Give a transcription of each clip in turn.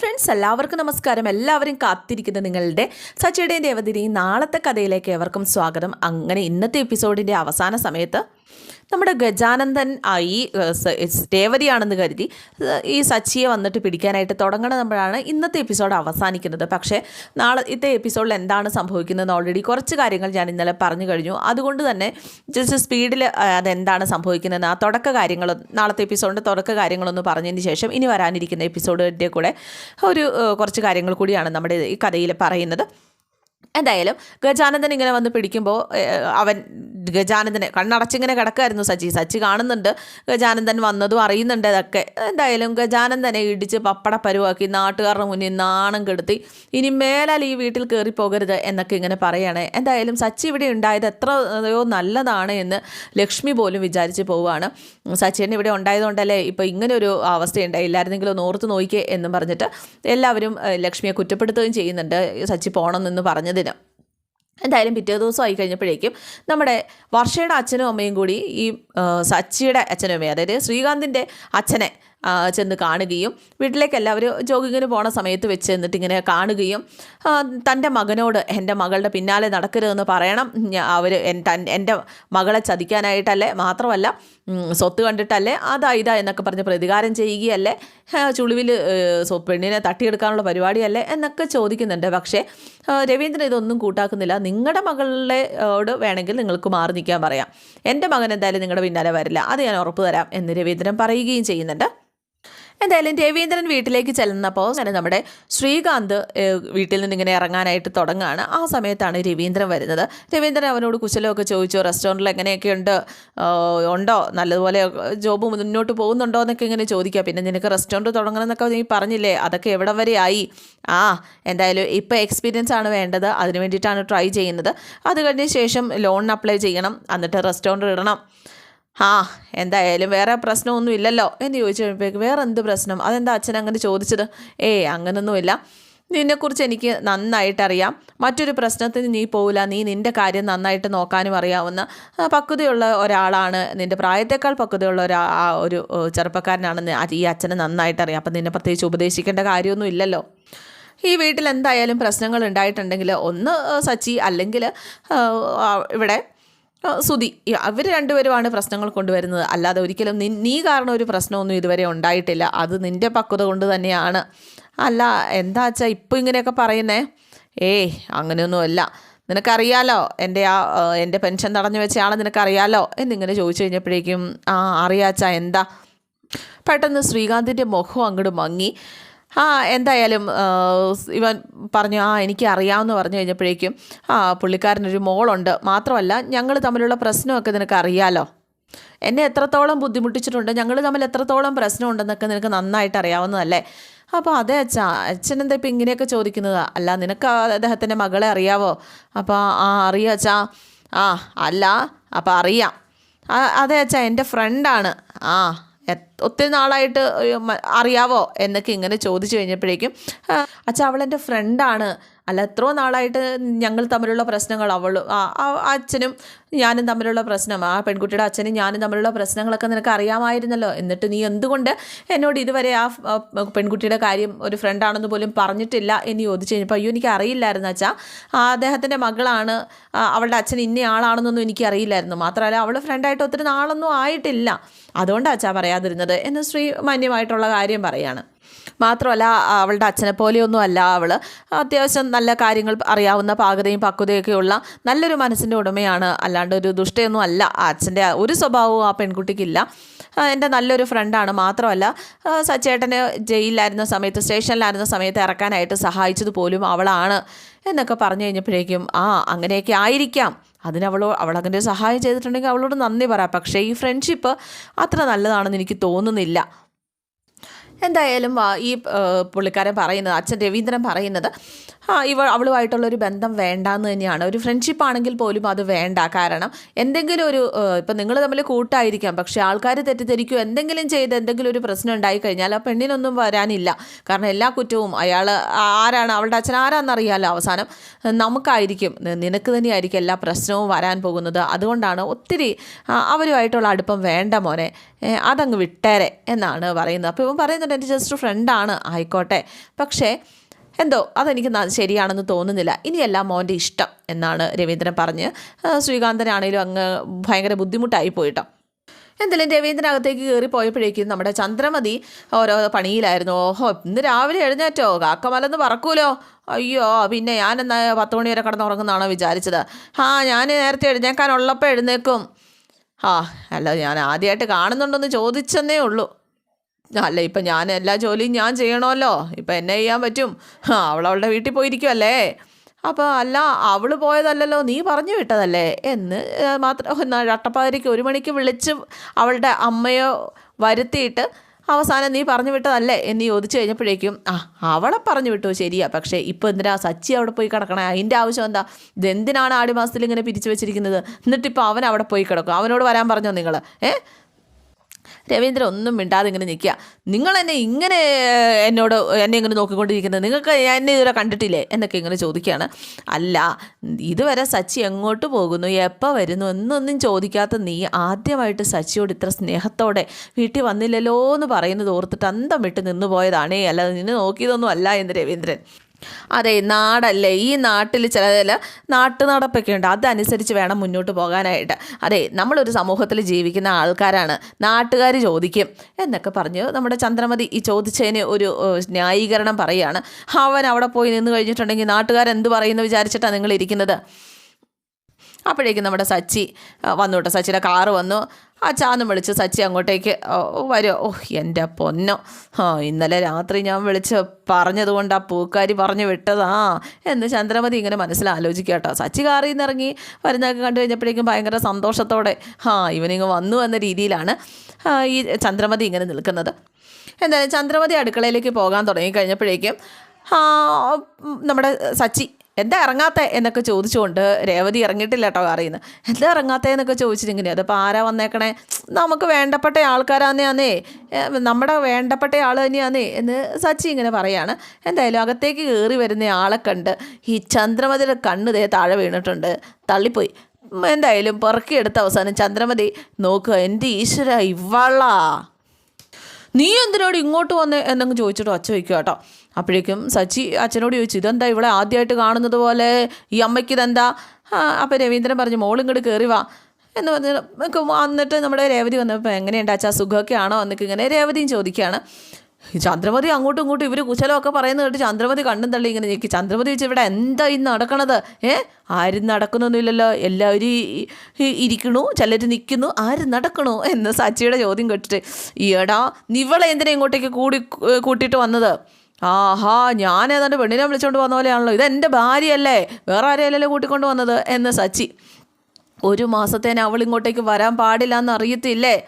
Friends എല്ലാവർക്കും നമസ്കാരം. എല്ലാവരും കാത്തിരിക്കുന്ന നിങ്ങളുടെ സച്ചയുടെയും ദേവതിനെയും നാളത്തെ കഥയിലേക്ക് ഏവർക്കും സ്വാഗതം. അങ്ങനെ ഇന്നത്തെ എപ്പിസോഡിന്റെ അവസാന സമയത്ത് നമ്മുടെ ഗജാനന്ദൻ ആയി രേവതിയാണെന്ന് കരുതി ഈ സച്ചിയെ വന്നിട്ട് പിടിക്കാനായിട്ട് തുടങ്ങണമ്പോഴാണ് ഇന്നത്തെ എപ്പിസോഡ് അവസാനിക്കുന്നത്. പക്ഷേ നാളത്തെ എപ്പിസോഡിൽ എന്താണ് സംഭവിക്കുന്നത് ഓൾറെഡി കുറച്ച് കാര്യങ്ങൾ ഞാൻ ഇന്നലെ പറഞ്ഞു കഴിഞ്ഞു. അതുകൊണ്ട് തന്നെ ജസ്റ്റ് സ്പീഡിൽ അതെന്താണ് സംഭവിക്കുന്നത് ആ തുടക്ക കാര്യങ്ങൾ നാളത്തെ എപ്പിസോഡിന്റെ തുടക്ക കാര്യങ്ങളൊന്ന് പറഞ്ഞതിന് ശേഷം ഇനി വരാനിരിക്കുന്ന എപ്പിസോഡിന്റെ കൂടെ ഒരു കുറച്ച് കാര്യങ്ങൾ കൂടിയാണ് നമ്മുടെ ഈ കഥയിൽ പറയുന്നത്. എന്തായാലും ഗജാനന്ദൻ ഇങ്ങനെ വന്ന് പിടിക്കുമ്പോൾ അവൻ ഗജാനന്ദനെ കണ്ണടച്ചിങ്ങനെ കിടക്കായിരുന്നു സച്ചി. സച്ചി കാണുന്നുണ്ട്. ഗജാനന്ദൻ വന്നതും അറിയുന്നുണ്ട് അതൊക്കെ. എന്തായാലും ഗജാനന്ദനെ ഇടിച്ച് പപ്പട പരുവാക്കി നാട്ടുകാരുടെ മുന്നിൽ നാണം കെടുത്തി ഇനി മേലാൽ ഈ വീട്ടിൽ കയറി പോകരുത് എന്നൊക്കെ ഇങ്ങനെ പറയണേ. എന്തായാലും സച്ചി ഇവിടെ ഉണ്ടായത് എത്രയോ നല്ലതാണ് എന്ന് ലക്ഷ്മി പോലും വിചാരിച്ച് പോവുകയാണ്. സച്ചിനെ ഇവിടെ ഉണ്ടായതുകൊണ്ടല്ലേ ഇപ്പോൾ ഇങ്ങനെ ഒരു ഇല്ലായിരുന്നെങ്കിൽ ഒന്ന് ഓർത്ത് നോക്കിയേ എന്നും പറഞ്ഞിട്ട് എല്ലാവരും ലക്ഷ്മിയെ കുറ്റപ്പെടുത്തുകയും ചെയ്യുന്നുണ്ട്. സച്ചി പോകണമെന്ന് പറഞ്ഞതിന് എന്തായാലും പിറ്റേ ദിവസം ആയി കഴിഞ്ഞപ്പോഴേക്കും നമ്മുടെ വർഷയുടെ അച്ഛനും അമ്മയും കൂടി ഈ സച്ചിയുടെ അച്ഛനും അമ്മയും അതായത് ശ്രീകാന്തിന്റെ അച്ഛനെ ചെന്ന് കാണുകയും വീട്ടിലേക്ക് എല്ലാവരും ജോഗിങ്ങിന് പോണ സമയത്ത് വെച്ച് എന്നിട്ട് ഇങ്ങനെ കാണുകയും തന്റെ മകനോട് എന്റെ മകളുടെ പിന്നാലെ നടക്കരുതെന്ന് പറയണം. അവർ എന്റെ മകളെ ചതിക്കാനായിട്ടല്ലേ മാത്രമല്ല സ്വത്ത് കണ്ടിട്ടല്ലേ അതാ ഇതാ എന്നൊക്കെ പറഞ്ഞ് പ്രതികാരം ചെയ്യുകയല്ലേ ചുളിവിൽ പെണ്ണിനെ തട്ടിയെടുക്കാനുള്ള പരിപാടിയല്ലേ എന്നൊക്കെ ചോദിക്കുന്നുണ്ട്. പക്ഷേ രവീന്ദ്രൻ ഇതൊന്നും കൂട്ടാക്കുന്നില്ല. നിങ്ങളുടെ മകളോട് വേണമെങ്കിൽ നിങ്ങൾക്ക് മാറി നിൽക്കാൻ പറയാം. എന്റെ മകൻ എന്തായാലും നിങ്ങളുടെ പിന്നാലെ വരില്ല. അത് ഞാൻ ഉറപ്പ് തരാം എന്ന് രവീന്ദ്രൻ പറയുകയും ചെയ്യുന്നുണ്ട്. എന്തായാലും രവീന്ദ്രൻ വീട്ടിലേക്ക് ചെല്ലുന്നപ്പോൾ അങ്ങനെ നമ്മുടെ ശ്രീകാന്ത് വീട്ടിൽ നിന്ന് ഇങ്ങനെ ഇറങ്ങാനായിട്ട് തുടങ്ങുകയാണ് ആ സമയത്താണ് രവീന്ദ്രൻ വരുന്നത്. രവീന്ദ്രൻ അവനോട് കുശലമൊക്കെ ചോദിച്ചു റെസ്റ്റോറന്റിൽ എങ്ങനെയൊക്കെ ഉണ്ട്? ഉണ്ടോ? നല്ലതുപോലെ ജോബ് മുന്നോട്ട് പോകുന്നുണ്ടോ? എന്നൊക്കെ ഇങ്ങനെ ചോദിക്കുക. പിന്നെ നിനക്ക് റെസ്റ്റോറന്റ് തുടങ്ങണം എന്നൊക്കെ നീ പറഞ്ഞില്ലേ? അതൊക്കെ എവിടെ വരെ ആയി? ആ എന്തായാലും ഇപ്പോൾ എക്സ്പീരിയൻസ് ആണ് വേണ്ടത്. അതിന് വേണ്ടിയിട്ടാണ് ട്രൈ ചെയ്യുന്നത്. അത് കഴിഞ്ഞ ശേഷം ലോണിന് അപ്ലൈ ചെയ്യണം. എന്നിട്ട് റെസ്റ്റോറന്റ് ഇടണം. ആ എന്തായാലും വേറെ പ്രശ്നമൊന്നും ഇല്ലല്ലോ എന്ന് ചോദിച്ചു കഴിയുമ്പോഴേക്ക് വേറെ എന്ത് പ്രശ്നം? അതെന്താ അച്ഛൻ അങ്ങനെ ചോദിച്ചത്? ഏയ് അങ്ങനൊന്നുമില്ല. നിന്നെക്കുറിച്ച് എനിക്ക് നന്നായിട്ടറിയാം. മറ്റൊരു പ്രശ്നത്തിന് നീ പോവില്ല. നീ നിന്റെ കാര്യം നന്നായിട്ട് നോക്കാനും അറിയാവുന്ന പക്വതയുള്ള ഒരാളാണ്. നിന്റെ പ്രായത്തെക്കാൾ പക്വതയുള്ള ഒരു ഒരു ചെറുപ്പക്കാരനാണ് ഈ അച്ഛന് നന്നായിട്ടറിയാം. അപ്പം നിന്നെ പ്രത്യേകിച്ച് ഉപദേശിക്കേണ്ട കാര്യമൊന്നും ഇല്ലല്ലോ. ഈ വീട്ടിൽ എന്തായാലും പ്രശ്നങ്ങൾ ഉണ്ടായിട്ടുണ്ടെങ്കിൽ ഒന്ന് സച്ചി അല്ലെങ്കിൽ ഇവിടെ സുധി അവർ രണ്ടുപേരുമാണ് പ്രശ്നങ്ങൾ കൊണ്ടുവരുന്നത്. അല്ലാതെ ഒരിക്കലും നി കാരണം ഒരു പ്രശ്നമൊന്നും ഇതുവരെ ഉണ്ടായിട്ടില്ല. അത് നിന്റെ പക്വത കൊണ്ട് തന്നെയാണ്. അല്ല എന്താ വെച്ചാൽ ഇപ്പോൾ ഇങ്ങനെയൊക്കെ പറയുന്നേ? ഏയ് അങ്ങനെയൊന്നുമല്ല. നിനക്കറിയാലോ എന്റെ ആ എന്റെ പെൻഷൻ തടഞ്ഞു വെച്ച ആളെ നിനക്കറിയാലോ? എന്നിങ്ങനെ ചോദിച്ചു കഴിഞ്ഞപ്പോഴേക്കും ആ അറിയാച്ചാ എന്താ? പെട്ടെന്ന് ശ്രീകാന്തിന്റെ മുഖം അങ്ങോട്ട് മങ്ങി. ആ എന്തായാലും ഇവൻ പറഞ്ഞു ആ എനിക്ക് അറിയാമെന്ന് പറഞ്ഞു കഴിഞ്ഞപ്പോഴേക്കും ആ പുള്ളിക്കാരനൊരു മോളുണ്ട്. മാത്രമല്ല ഞങ്ങൾ തമ്മിലുള്ള പ്രശ്നമൊക്കെ നിനക്ക് അറിയാലോ? എന്നെ എത്രത്തോളം ബുദ്ധിമുട്ടിച്ചിട്ടുണ്ട് ഞങ്ങൾ തമ്മിൽ എത്രത്തോളം പ്രശ്നമുണ്ടെന്നൊക്കെ നിനക്ക് നന്നായിട്ട് അറിയാവുന്നതല്ലേ? അപ്പോൾ അതെ അച്ഛാ അച്ഛൻ എന്താ ഇപ്പം ഇങ്ങനെയൊക്കെ ചോദിക്കുന്നത്? അല്ല നിനക്ക് അദ്ദേഹത്തിന്റെ മകളെ അറിയാവോ? അപ്പോൾ ആ അറിയാം അച്ഛാ. ആ അല്ല അപ്പോൾ അറിയാം. അതെ അച്ഛാ എന്റെ ഫ്രണ്ടാണ്. ആ ഒത്തിരി നാളായിട്ട് അറിയാവോ എന്നൊക്കെ ഇങ്ങനെ ചോദിച്ചു കഴിഞ്ഞപ്പോഴേക്കും അച്ഛാ അവളെന്റെ ഫ്രണ്ടാണ് അല്ല എത്രയോ നാളായിട്ട് ഞങ്ങൾ തമ്മിലുള്ള പ്രശ്നങ്ങൾ അവൾ അച്ഛനും ഞാനും തമ്മിലുള്ള പ്രശ്നം ആ പെൺകുട്ടിയുടെ അച്ഛനും ഞാനും തമ്മിലുള്ള പ്രശ്നങ്ങളൊക്കെ നിനക്ക് അറിയാമായിരുന്നല്ലോ. എന്നിട്ട് നീ എന്തുകൊണ്ട് എന്നോട് ഇതുവരെ ആ പെൺകുട്ടിയുടെ കാര്യം ഒരു ഫ്രണ്ടാണെന്ന് പോലും പറഞ്ഞിട്ടില്ല എന്ന് ചോദിച്ചു കഴിഞ്ഞപ്പോൾ അയ്യോ എനിക്ക് അറിയില്ലായിരുന്നു അച്ഛാ അദ്ദേഹത്തിന്റെ മകളാണ് അവളുടെ അച്ഛൻ ഇന്ന ആളാണെന്നൊന്നും എനിക്ക് അറിയില്ലായിരുന്നു മാത്രമല്ല അവൾ ഫ്രണ്ടായിട്ട് ഒത്തിരി നാളൊന്നും ആയിട്ടില്ല. അതുകൊണ്ടാണ് അച്ഛാ പറയാതിരുന്നത്? എന്ന് ശ്രീ മാന്യമായിട്ടുള്ള കാര്യം പറയാണ്. മാത്രമല്ല അവളുടെ അച്ഛനെ പോലെയൊന്നും അല്ല അവൾ അത്യാവശ്യം നല്ല കാര്യങ്ങൾ അറിയാവുന്ന പാകതയും പക്വതയൊക്കെയുള്ള നല്ലൊരു മനസ്സിന്റെ ഉടമയാണ്. അല്ലാണ്ട് ഒരു ദുഷ്ടയൊന്നും അല്ല. അച്ഛന്റെ ഒരു സ്വഭാവവും ആ പെൺകുട്ടിക്കില്ല. എന്റെ നല്ലൊരു ഫ്രണ്ടാണ്. മാത്രമല്ല സച്ചേട്ടന് ജയിലിലായിരുന്ന സമയത്ത് സ്റ്റേഷനിലായിരുന്ന സമയത്ത് ഇറക്കാനായിട്ട് സഹായിച്ചത് പോലും അവളാണ് എന്നൊക്കെ പറഞ്ഞു കഴിഞ്ഞപ്പോഴേക്കും ആ അങ്ങനെയൊക്കെ ആയിരിക്കാം. അതിനവളോ അവളങ്ങനെ സഹായം ചെയ്തിട്ടുണ്ടെങ്കിൽ അവളോട് നന്ദി പറയാം. പക്ഷേ ഈ ഫ്രണ്ട്ഷിപ്പ് അത്ര നല്ലതാണെന്ന് എനിക്ക് തോന്നുന്നില്ല. എന്തായാലും ഈ പുള്ളിക്കാരൻ പറയുന്നത് അച്ഛൻ രവീന്ദ്രൻ പറയുന്നത് ഇവ അവളുമായിട്ടുള്ളൊരു ബന്ധം വേണ്ട എന്ന് തന്നെയാണ്. ഒരു ഫ്രണ്ട്ഷിപ്പ് ആണെങ്കിൽ പോലും അത് വേണ്ട. കാരണം എന്തെങ്കിലും ഒരു ഇപ്പം നിങ്ങൾ തമ്മിൽ കൂട്ടായിരിക്കാം. പക്ഷേ ആൾക്കാർ തെറ്റിദ്ധരിക്കും. എന്തെങ്കിലും ചെയ്ത് എന്തെങ്കിലും ഒരു പ്രശ്നം ഉണ്ടായി കഴിഞ്ഞാൽ ആ പെണ്ണിനൊന്നും വരാനില്ല. കാരണം എല്ലാ കുറ്റവും അയാൾ ആരാണ് അവളുടെ അച്ഛൻ ആരാന്നറിയാലോ അവസാനം. നമുക്കായിരിക്കും. നിനക്ക് തന്നെയായിരിക്കും എല്ലാ പ്രശ്നവും വരാൻ പോകുന്നത്. അതുകൊണ്ടാണ് ഒത്തിരി അവരുമായിട്ടുള്ള അടുപ്പം വേണ്ട മോനെ. അതങ്ങ് വിട്ടേരെ എന്നാണ് പറയുന്നത്. അപ്പോൾ ഇവൻ പറയുന്നുണ്ട് എന്റെ ജസ്റ്റ് ഫ്രണ്ടാണ് ആയിക്കോട്ടെ. പക്ഷേ എന്തോ അതെനിക്ക് ശരിയാണെന്ന് തോന്നുന്നില്ല. ഇനിയെല്ലാം മോന്റെ ഇഷ്ടം എന്നാണ് രവീന്ദ്രൻ പറഞ്ഞ്. ശ്രീകാന്തനാണേലും അങ്ങ് ഭയങ്കര ബുദ്ധിമുട്ടായി പോയിട്ടോ. എന്തായാലും രവീന്ദ്രനകത്തേക്ക് കയറി പോയപ്പോഴേക്കും നമ്മുടെ ചന്ദ്രമതി ഓരോ പണിയിലായിരുന്നു. ഓഹോ ഇന്ന് രാവിലെ എഴുന്നേറ്റോ? കാക്കമലന്ന് പറക്കൂലോ? അയ്യോ പിന്നെ ഞാൻ എന്നാ പത്ത് മണി വരെ കിടന്നുറങ്ങുന്നതാണോ വിചാരിച്ചത്? ആ ഞാൻ നേരത്തെ എഴുന്നേക്കാനുള്ളപ്പോൾ എഴുന്നേക്കും. ആ അല്ല ഞാൻ ആദ്യമായിട്ട് കാണുന്നുണ്ടെന്ന് ചോദിച്ചെന്നേ ഉള്ളൂ. അല്ല ഇപ്പം ഞാൻ എല്ലാ ജോലിയും ഞാൻ ചെയ്യണമല്ലോ. ഇപ്പം എന്നെ ചെയ്യാൻ പറ്റും. അവളവളുടെ വീട്ടിൽ പോയിരിക്കുമല്ലേ അപ്പോൾ അല്ല അവൾ പോയതല്ലല്ലോ നീ പറഞ്ഞു വിട്ടതല്ലേ? എന്ന് മാത്രം അട്ടപ്പാതിരിക്ക് ഒരു മണിക്ക് വിളിച്ച് അവളുടെ അമ്മയോ വരുത്തിയിട്ട് അവസാനം നീ പറഞ്ഞു വിട്ടതല്ലേ എന്ന് ചോദിച്ചു കഴിഞ്ഞപ്പോഴേക്കും ആ അവളെ പറഞ്ഞു വിട്ടു ശരിയാ. പക്ഷേ ഇപ്പോൾ എന്തിനാ സച്ചി അവിടെ പോയി കിടക്കണേ? അതിന്റെ ആവശ്യം എന്താ? ഇതെന്തിനാണ് ആടി മാസത്തിൽ ഇങ്ങനെ പിരിച്ചു വെച്ചിരിക്കുന്നത്? എന്നിട്ടിപ്പോൾ അവൻ അവിടെ പോയി കിടക്കും. അവനോട് വരാൻ പറഞ്ഞോ നിങ്ങൾ ഏ? രവീന്ദ്രൻ ഒന്നും മിണ്ടാതെ ഇങ്ങനെ നിൽക്കുക. നിങ്ങൾ എന്നെ ഇങ്ങനെ എന്നോട് എന്നെ ഇങ്ങനെ നോക്കിക്കൊണ്ടിരിക്കുന്നത്? നിങ്ങൾക്ക് എന്നെ ഇതുവരെ കണ്ടിട്ടില്ലേ? എന്നൊക്കെ ഇങ്ങനെ ചോദിക്കുകയാണ്. അല്ല ഇതുവരെ സച്ചി എങ്ങോട്ട് പോകുന്നു? എപ്പോൾ വരുന്നു? എന്നൊന്നും ചോദിക്കാത്ത നീ ആദ്യമായിട്ട് സച്ചിയോട് ഇത്ര സ്നേഹത്തോടെ വീട്ടിൽ വന്നില്ലല്ലോ എന്ന് പറയുന്നത് ഓർത്തിട്ട് അന്തം വിട്ട് നിന്ന് പോയതാണേ അല്ലാതെ നിന്നെ നോക്കിയതൊന്നും അല്ല എന്ന് രവീന്ദ്രൻ. അതെ നാടല്ലേ? ഈ നാട്ടിൽ ചില ചില നാട്ടു നടപ്പൊക്കെ ഉണ്ട് അതനുസരിച്ച് വേണം മുന്നോട്ട് പോകാനായിട്ട്. അതെ നമ്മളൊരു സമൂഹത്തിൽ ജീവിക്കുന്ന ആൾക്കാരാണ്. നാട്ടുകാർ ചോദിക്കും. എന്നൊക്കെ പറഞ്ഞു നമ്മുടെ ചന്ദ്രമതി ഈ ചോദിച്ചതിന് ഒരു ന്യായീകരണം പറയുകയാണ്. അവൻ അവിടെ പോയി നിന്ന് കഴിഞ്ഞിട്ടുണ്ടെങ്കിൽ നാട്ടുകാരെന്ത് പറയുന്നു വിചാരിച്ചിട്ടാണ് നിങ്ങൾ ഇരിക്കുന്നത് അപ്പോഴേക്കും നമ്മുടെ സച്ചി വന്നു കേട്ടോ. സച്ചിയുടെ കാറ് വന്നു. ആ ചാന്ന് വിളിച്ച് സച്ചി അങ്ങോട്ടേക്ക് വരുമോ ഓ എന്റെ പൊന്നോ. ആ ഇന്നലെ രാത്രി ഞാൻ വിളിച്ച് പറഞ്ഞതുകൊണ്ട് ആ പൂക്കാരി പറഞ്ഞു വിട്ടതാ. എന്ന് ചന്ദ്രമതി ഇങ്ങനെ മനസ്സിലാലോചിക്കുക കേട്ടോ. സച്ചി കാറിൽ നിന്ന് ഇറങ്ങി വരുന്നതൊക്കെ കണ്ടു കഴിഞ്ഞപ്പോഴേക്കും ഭയങ്കര സന്തോഷത്തോടെ ആ ഇവനിങ്ങ് വന്നു എന്ന രീതിയിലാണ് ഈ ചന്ദ്രമതി ഇങ്ങനെ നിൽക്കുന്നത്. എന്തായാലും ചന്ദ്രമതി അടുക്കളയിലേക്ക് പോകാൻ തുടങ്ങി കഴിഞ്ഞപ്പോഴേക്കും ആ, നമ്മുടെ സച്ചി എന്താ ഇറങ്ങാത്ത എന്നൊക്കെ ചോദിച്ചുകൊണ്ട് രേവതി ഇറങ്ങിയിട്ടില്ല കേട്ടോ അറിയുന്നത് എന്താ ഇറങ്ങാത്ത എന്നൊക്കെ ചോദിച്ചിട്ടിങ്ങനെ അതിപ്പോൾ ആരാ വന്നേക്കണേ? നമുക്ക് വേണ്ടപ്പെട്ട ആൾക്കാരാന്നേ നമ്മുടെ വേണ്ടപ്പെട്ട ആൾ തന്നെയാന്നേ എന്ന് സച്ചി ഇങ്ങനെ പറയാണ്. എന്തായാലും അകത്തേക്ക് കയറി വരുന്ന ആളെ കണ്ട് ഈ ചന്ദ്രമതിയുടെ കണ്ണ് ദേ താഴെ വീണിട്ടുണ്ട്. തള്ളിപ്പോയി. എന്തായാലും പെറുക്കിയെടുത്ത അവസാനം ചന്ദ്രമതി നോക്കുക എന്റെ ഈശ്വര ഇവളാ. നീ എന്തിനോട് ഇങ്ങോട്ട് വന്ന് എന്നങ്ങ് ചോദിച്ചിട്ട് ഒച്ച വയ്ക്കുക കേട്ടോ. അപ്പോഴേക്കും സച്ചി അച്ഛനോട് ചോദിച്ചു ഇതെന്താ ഇവിടെ ആദ്യമായിട്ട് കാണുന്നത് പോലെ? ഈ അമ്മയ്ക്ക് ഇതെന്താ? അപ്പം രവീന്ദ്രൻ പറഞ്ഞു മോളിങ്ങോട്ട് കയറി വാ. എന്ന് പറഞ്ഞ് എന്നിട്ട് നമ്മുടെ രേവതി വന്നപ്പോൾ എങ്ങനെയുണ്ട് അച്ഛാ സുഖമൊക്കെ ആണോ? എന്നൊക്കെ ഇങ്ങനെ രേവതിയും ചോദിക്കുകയാണ്. ചന്ദ്രമതി അങ്ങോട്ടും ഇങ്ങോട്ടും ഇവർ കുശലമൊക്കെ പറയുന്നത് കേട്ട് ചന്ദ്രമതി കണ്ണും തള്ളി ഇങ്ങനെ ഞെക്കി. ചന്ദ്രമതി വെച്ച് ഇവിടെ എന്താ ഇന്ന് നടക്കണത്? ഏ? ആരും നടക്കുന്നൊന്നുമില്ലല്ലോ. എല്ലാവരും ഇരിക്കണു. ചിലർ നിൽക്കുന്നു ആരും നടക്കണു? എന്ന് സച്ചിയുടെ ചോദ്യം കേട്ടിട്ട് ഈടാ നിവളെ എന്തിനാ ഇങ്ങോട്ടേക്ക് കൂടി കൂട്ടിയിട്ട് വന്നത്? ആഹാ ഞാൻ ഏതാണ്ട് പെണ്ണിനെ വിളിച്ചുകൊണ്ട് വന്ന പോലെയാണല്ലോ. ഇത് എന്റെ ഭാര്യയല്ലേ. വേറെ ആരെയല്ലല്ലോ കൂട്ടിക്കൊണ്ട് വന്നത്? എന്ന് സച്ചി ഒരു മാസത്തേന് അവൾ ഇങ്ങോട്ടേക്ക് വരാൻ പാടില്ല എന്ന് അറിയത്തില്ലേ?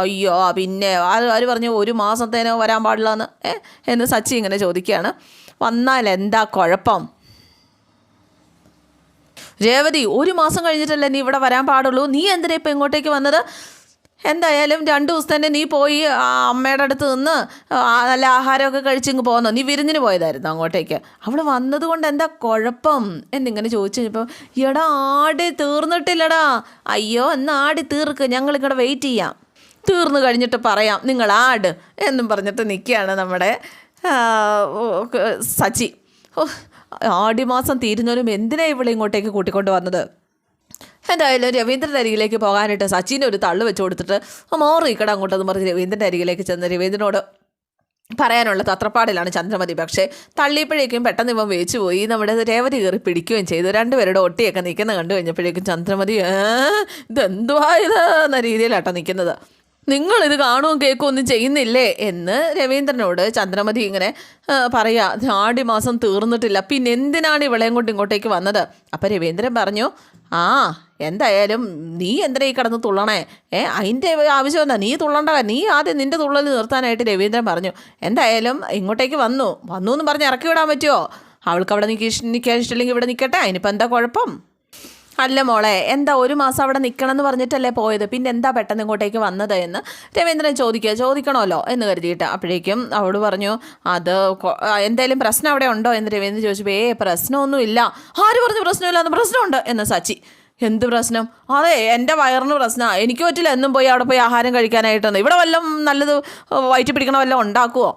അയ്യോ പിന്നെ ആര് പറഞ്ഞു ഒരു മാസത്തേനോ വരാൻ പാടില്ല എന്ന് ഏ എന്ന് സച്ചി ഇങ്ങനെ ചോദിക്കുകയാണ്. വന്നാൽ എന്താ കുഴപ്പം? രേവതി ഒരു മാസം കഴിഞ്ഞിട്ടല്ലേ നീ ഇവിടെ വരാൻ പാടുള്ളൂ? നീ എന്തിനാ ഇപ്പം ഇങ്ങോട്ടേക്ക് വന്നത്? എന്തായാലും രണ്ട് തന്നെ നീ പോയി അമ്മയുടെ അടുത്ത് നിന്ന് നല്ല ആഹാരമൊക്കെ കഴിച്ചിങ്ങ് പോകുന്നോ നീ വിരുന്നിന് പോയതായിരുന്നു അങ്ങോട്ടേക്ക്? അവൾ വന്നതുകൊണ്ട് എന്താ കുഴപ്പം? എന്നിങ്ങനെ ചോദിച്ചു കഴിഞ്ഞപ്പോൾ എടാ ആടി തീർന്നിട്ടില്ലടാ. അയ്യോ എന്നാ ആടി തീർക്ക്? ഞങ്ങൾ ഇങ്ങോട്ട് വെയിറ്റ് ചെയ്യാം. തീർന്നു കഴിഞ്ഞിട്ട് പറയാം നിങ്ങൾ ആട് എന്നും പറഞ്ഞിട്ട് നിൽക്കുകയാണ് നമ്മുടെ സച്ചി ഓ ആടി മാസം തീരുന്നതിനും എന്തിനാ ഇവിടെ ഇങ്ങോട്ടേക്ക് കൂട്ടിക്കൊണ്ട് വന്നത്? എന്തായാലും രവീന്ദ്രന്റെ അരികിലേക്ക് പോകാനായിട്ട് സച്ചിനെ ഒരു തള്ളു വെച്ച് കൊടുത്തിട്ട് മോറി ഇക്കട അങ്ങോട്ടെന്ന് പറഞ്ഞ് രവീന്ദ്രന്റെ അരികിലേക്ക് ചെന്ന് രവീന്ദ്രനോട് പറയാനുള്ള തത്രപ്പാടിലാണ് ചന്ദ്രമതി. പക്ഷേ തള്ളിയപ്പോഴേക്കും പെട്ടെന്ന് ഇവൻ വേച്ചു പോയി. നമ്മുടെ രേവതി കയറി പിടിക്കുകയും ചെയ്തു. രണ്ടുപേരുടെ ഒട്ടിയൊക്കെ നിൽക്കുന്ന കണ്ടു കഴിഞ്ഞപ്പോഴേക്കും ചന്ദ്രമതി "ഏ, ഇതെന്തുവാ ഇത്? എന്ന രീതിയിലാട്ടോ നിൽക്കുന്നത്. നിങ്ങളിത് കാണുകയും കേൾക്കുകയും ഒന്നും ചെയ്യുന്നില്ലേ എന്ന് രവീന്ദ്രനോട് ചന്ദ്രമതി ഇങ്ങനെ പറയുക പറയാ ആടി മാസം തീർന്നിട്ടില്ല. പിന്നെ എന്തിനാണ് ഇവളെയും കൊണ്ട് ഇങ്ങോട്ടേക്ക് വന്നത്? അപ്പം രവീന്ദ്രൻ പറഞ്ഞു ആ എന്തായാലും നീ എന്തിനാ ഈ കിടന്ന് തുള്ളണേ? ഏ അതിന്റെ ആവശ്യം എന്താ? നീ തുള്ളണ്ട നീ ആദ്യം നിന്റെ തുള്ളൽ നിർത്താനായിട്ട് രവീന്ദ്രൻ പറഞ്ഞു എന്തായാലും ഇങ്ങോട്ടേക്ക് വന്നു. വന്നു എന്ന് പറഞ്ഞ് ഇറക്കി വിടാൻ പറ്റുമോ അവൾക്ക് അവിടെ നിൽക്കി നിൽക്കാൻ ഇഷ്ടമില്ലെങ്കിൽ ഇവിടെ നിൽക്കട്ടെ അതിനിപ്പോൾ എന്താ കുഴപ്പം? അല്ല മോളെ എന്താ ഒരു മാസം അവിടെ നിൽക്കണം എന്ന് പറഞ്ഞിട്ടല്ലേ പോയത്? പിന്നെ എന്താ പെട്ടെന്ന് ഇങ്ങോട്ടേക്ക് വന്നത് എന്ന് രവീന്ദ്രൻ ചോദിക്കുക. ചോദിക്കണമല്ലോ എന്ന് കരുതിയിട്ട്. അപ്പോഴേക്കും അവൾ പറഞ്ഞു അത് എന്തായാലും പ്രശ്നം അവിടെ ഉണ്ടോ? എന്ന് രവീന്ദ്രൻ ചോദിച്ചപ്പോൾ ഏ പ്രശ്നമൊന്നുമില്ല. ആര് പറഞ്ഞു പ്രശ്നമില്ല? പ്രശ്നമുണ്ട്. എന്ന് സച്ചി എന്ത് പ്രശ്നം? അതെ എന്റെ വയറിന് പ്രശ്നമാണ് എനിക്ക് പറ്റില്ല എന്നും പോയി അവിടെ പോയി ആഹാരം കഴിക്കാനായിട്ടൊന്നും. ഇവിടെ വല്ലതും നല്ലത് വയറ്റി പിടിക്കണ വല്ലതും ഉണ്ടാക്കുമോ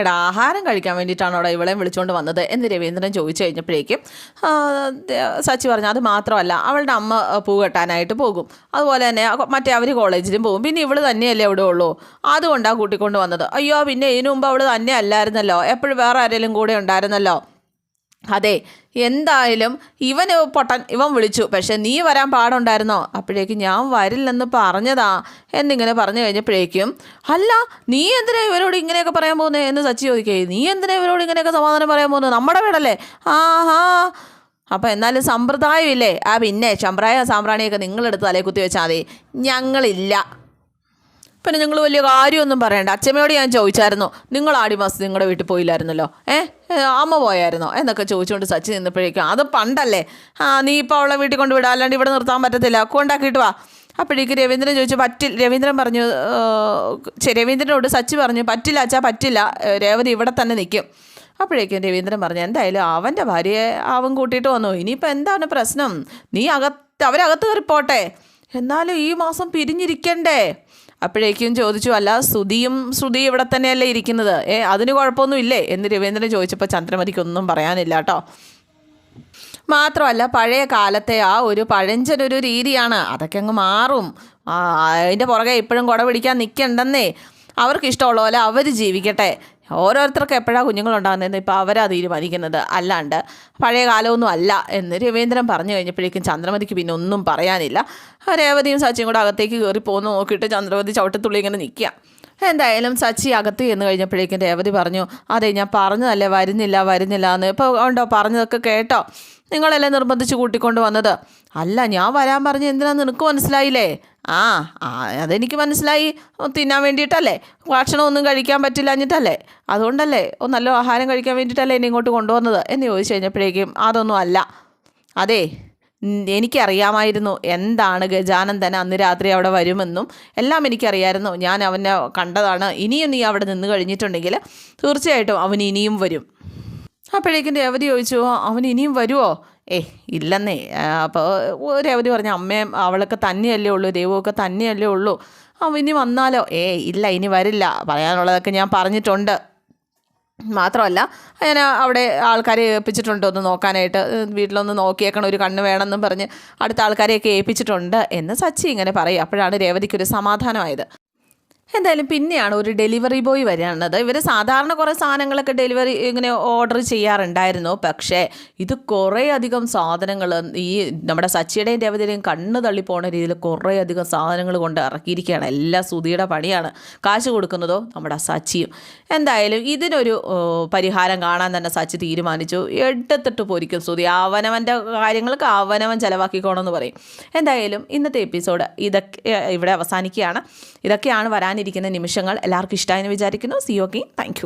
എടാ ആഹാരം കഴിക്കാൻ വേണ്ടിയിട്ടാണ് അവിടെ ഇവളെയും വിളിച്ചുകൊണ്ട് വന്നത് എന്ന് രവീന്ദ്രൻ ചോദിച്ചു കഴിഞ്ഞപ്പോഴേക്കും സച്ചി പറഞ്ഞു അത് മാത്രമല്ല അവളുടെ അമ്മ പൂ കെട്ടാനായിട്ട് പോകും. അതുപോലെ തന്നെ മറ്റേ അവർ കോളേജിലും പോകും. പിന്നെ ഇവൾ തന്നെയല്ലേ അവിടെ ഉള്ളൂ. അതുകൊണ്ടാണ് കൂട്ടിക്കൊണ്ട് വന്നത്. അയ്യോ പിന്നെ ഇതിനു മുമ്പ് അവൾ തന്നെ അല്ലായിരുന്നല്ലോ. എപ്പോഴും വേറെ ആരെങ്കിലും കൂടെ ഉണ്ടായിരുന്നല്ലോ. അതെ എന്തായാലും ഇവൻ പൊട്ടൻ ഇവൻ വിളിച്ചു. പക്ഷെ നീ വരാൻ പാടുണ്ടായിരുന്നോ? അപ്പോഴേക്കും ഞാൻ വരില്ലെന്ന് പറഞ്ഞതാ എന്നിങ്ങനെ പറഞ്ഞു കഴിഞ്ഞപ്പോഴേക്കും അല്ല നീ എന്തിനാ ഇവരോട് ഇങ്ങനെയൊക്കെ പറയാൻ പോകുന്നത് എന്ന് സച്ചി ചോദിക്കേ നീ എന്തിനാ ഇവരോട് ഇങ്ങനെയൊക്കെ സമാധാനം പറയാൻ പോകുന്നത് നമ്മുടെ വീടല്ലേ? ആഹാ. അപ്പം എന്നാലും സമ്പ്രദായമില്ലേ? ആ പിന്നെ ചമ്പ്രായ സാമ്പ്രാണിയൊക്കെ നിങ്ങളെടുത്ത് തലേ കുത്തി വെച്ചാൽ മതി. ഞങ്ങളില്ല. പിന്നെ നിങ്ങൾ വലിയ കാര്യമൊന്നും പറയണ്ട. അച്ഛമ്മയോട് ഞാൻ ചോദിച്ചായിരുന്നു നിങ്ങൾ ആടി മാസം നിങ്ങളുടെ വീട്ടിൽ പോയില്ലായിരുന്നല്ലോ? ഏ? അമ്മ പോയായിരുന്നോ? എന്നൊക്കെ ചോദിച്ചുകൊണ്ട് സച്ചി നിന്നപ്പോഴേക്കും അത് പണ്ടല്ലേ? ആ നീ ഇപ്പോൾ അവളെ വീട്ടിൽ കൊണ്ടുവിടാ അല്ലാണ്ട് ഇവിടെ നിർത്താൻ പറ്റത്തില്ല. കൊണ്ടാക്കിയിട്ട് വാ. അപ്പോഴേക്ക് രവീന്ദ്രൻ ചോദിച്ചു പറ്റില്ല രവീന്ദ്രൻ പറഞ്ഞു രവീന്ദ്രനോട് സച്ചി പറഞ്ഞു പറ്റില്ല അച്ഛാ പറ്റില്ല. രേവതി ഇവിടെ തന്നെ നിൽക്കും അപ്പോഴേക്കും രവീന്ദ്രൻ പറഞ്ഞു എന്തായാലും അവന്റെ ഭാര്യയെ അവൻ കൂട്ടിയിട്ട് വന്നു? ഇനിയിപ്പോൾ എന്താണ് പ്രശ്നം? നീ അകത്ത് അവരകത്ത് കയറി പോട്ടെ എന്നാലും ഈ മാസം പിരിഞ്ഞിരിക്കണ്ടേ? അപ്പോഴേക്കും ചോദിച്ചു അല്ല ശ്രുതിയും ശ്രുതി ഇവിടെ തന്നെയല്ലേ ഇരിക്കുന്നത്? ഏ അതിന് കുഴപ്പമൊന്നും ഇല്ലേ എന്ന് രവീന്ദ്രൻ ചോദിച്ചപ്പോൾ ചന്ദ്രമതിക്കൊന്നും പറയാനില്ല കേട്ടോ. മാത്രമല്ല പഴയ കാലത്തെ ആ ഒരു പഴഞ്ചനൊരു രീതിയാണ്. അതൊക്കെ അങ്ങ് മാറും. അതിന്റെ പുറകെ ഇപ്പോഴും കുട പിടിക്കാൻ നിൽക്കണ്ടെന്നേ. അവർക്ക് ഇഷ്ടമുള്ള പോലെ അവർ ജീവിക്കട്ടെ. ഓരോരുത്തർക്ക് എപ്പോഴാണ് കുഞ്ഞുങ്ങളുണ്ടാകുന്നതെന്ന് ഇപ്പോൾ അവരാ തീരുമാനിക്കുന്നത്. അല്ലാണ്ട് പഴയ കാലമൊന്നും അല്ല എന്ന് രവീന്ദ്രൻ പറഞ്ഞു കഴിഞ്ഞപ്പോഴേക്കും ചന്ദ്രമതിക്ക് പിന്നെ ഒന്നും പറയാനില്ല. രേവതിയും സച്ചിയും കൂടെ അകത്തേക്ക് കയറി പോകുന്നു നോക്കിയിട്ട് ചന്ദ്രമതി ചവിട്ടത്തുള്ളി ഇങ്ങനെ നിൽക്കുക. എന്തായാലും സച്ചി അകത്ത് എന്ന് കഴിഞ്ഞപ്പോഴേക്കും രേവതി പറഞ്ഞു അതെ ഞാൻ പറഞ്ഞതല്ലേ വരുന്നില്ല വരുന്നില്ല എന്ന്. ഇപ്പോൾ ഉണ്ടോ പറഞ്ഞതൊക്കെ കേട്ടോ? നിങ്ങളല്ലേ നിർബന്ധിച്ച് കൂട്ടിക്കൊണ്ട് വന്നത്? അല്ല ഞാൻ വരാൻ പറഞ്ഞ് എന്തിനാ നിനക്ക് മനസ്സിലായില്ലേ? ആ അതെനിക്ക് മനസ്സിലായി. തിന്നാൻ വേണ്ടിയിട്ടല്ലേ? ഭക്ഷണമൊന്നും കഴിക്കാൻ പറ്റില്ല എന്നിട്ടല്ലേ അതുകൊണ്ടല്ലേ ഓ നല്ല ആഹാരം കഴിക്കാൻ വേണ്ടിയിട്ടല്ലേ എന്നെ ഇങ്ങോട്ട് കൊണ്ടുവന്നത്? എന്ന് ചോദിച്ചു കഴിഞ്ഞപ്പോഴേക്കും അതൊന്നും അല്ല. അതെ എനിക്കറിയാമായിരുന്നു എന്താണ് ഗജാനന്ദൻ അന്ന് രാത്രി അവിടെ വരുമെന്നും. എല്ലാം എനിക്കറിയായിരുന്നു. ഞാൻ അവനെ കണ്ടതാണ്. ഇനിയും നീ അവിടെ നിന്ന് കഴിഞ്ഞിട്ടുണ്ടെങ്കിൽ തീർച്ചയായിട്ടും അവൻ ഇനിയും വരും. അപ്പോഴേക്കും രേവതി ചോദിച്ചു അവൻ ഇനിയും വരുമോ ഏ ഇല്ലെന്നേ. അപ്പോൾ രേവതി പറഞ്ഞു അമ്മയും അവളൊക്കെ തന്നെയല്ലേ ഉള്ളൂ ദൈവമൊക്കെ തന്നെയല്ലേ ഉള്ളൂ. അവൻ ഇനി വന്നാലോ? ഏ ഇല്ല ഇനി വരില്ല പറയാനുള്ളതൊക്കെ ഞാൻ പറഞ്ഞിട്ടുണ്ട്. മാത്രമല്ല ഞാൻ അവിടെ ആൾക്കാരെ ഏൽപ്പിച്ചിട്ടുണ്ട് ഒന്ന് നോക്കാനായിട്ട്. വീട്ടിലൊന്ന് നോക്കിയേക്കണം ഒരു കണ്ണ് വേണമെന്നും പറഞ്ഞ് അടുത്ത ആൾക്കാരെയൊക്കെ ഏൽപ്പിച്ചിട്ടുണ്ട് എന്ന് സച്ചി ഇങ്ങനെ പറയും. അപ്പോഴാണ് രേവതിക്കൊരു സമാധാനമായത്. എന്തായാലും പിന്നെയാണ് ഒരു ഡെലിവറി ബോയ് വരാനുള്ളത്. ഇവർ സാധാരണ കുറേ സാധനങ്ങളൊക്കെ ഡെലിവറി ഇങ്ങനെ ഓർഡർ ചെയ്യാറുണ്ടായിരുന്നു. പക്ഷേ ഇത് കുറേ അധികം സാധനങ്ങൾ ഈ നമ്മുടെ സച്ചിയുടെയും രവതിയുടെയും കണ്ണ് തള്ളിപ്പോണ പോണ രീതിയിൽ കുറേ അധികം സാധനങ്ങൾ കൊണ്ട് ഇറക്കിയിരിക്കുകയാണ്. എല്ലാ സുധിയുടെ പണിയാണ് കാശ് കൊടുക്കുന്നതോ നമ്മുടെ സച്ചിയും. എന്തായാലും ഇതിനൊരു പരിഹാരം കാണാൻ തന്നെ സച്ചി തീരുമാനിച്ചു. എടുത്തിട്ട് പൊരിക്കും സുധി. അവനവന്റെ കാര്യങ്ങൾക്ക് അവനവൻ ചിലവാക്കിക്കോണമെന്ന് പറയും. എന്തായാലും ഇന്നത്തെ എപ്പിസോഡ് ഇതൊക്കെ ഇവിടെ അവസാനിക്കുകയാണ്. ഇതൊക്കെയാണ് വരാനിരിക്കുന്ന നിമിഷങ്ങൾ എല്ലാവർക്കും ഇഷ്ടമായെന്ന് വിചാരിക്കുന്നു. C okay thank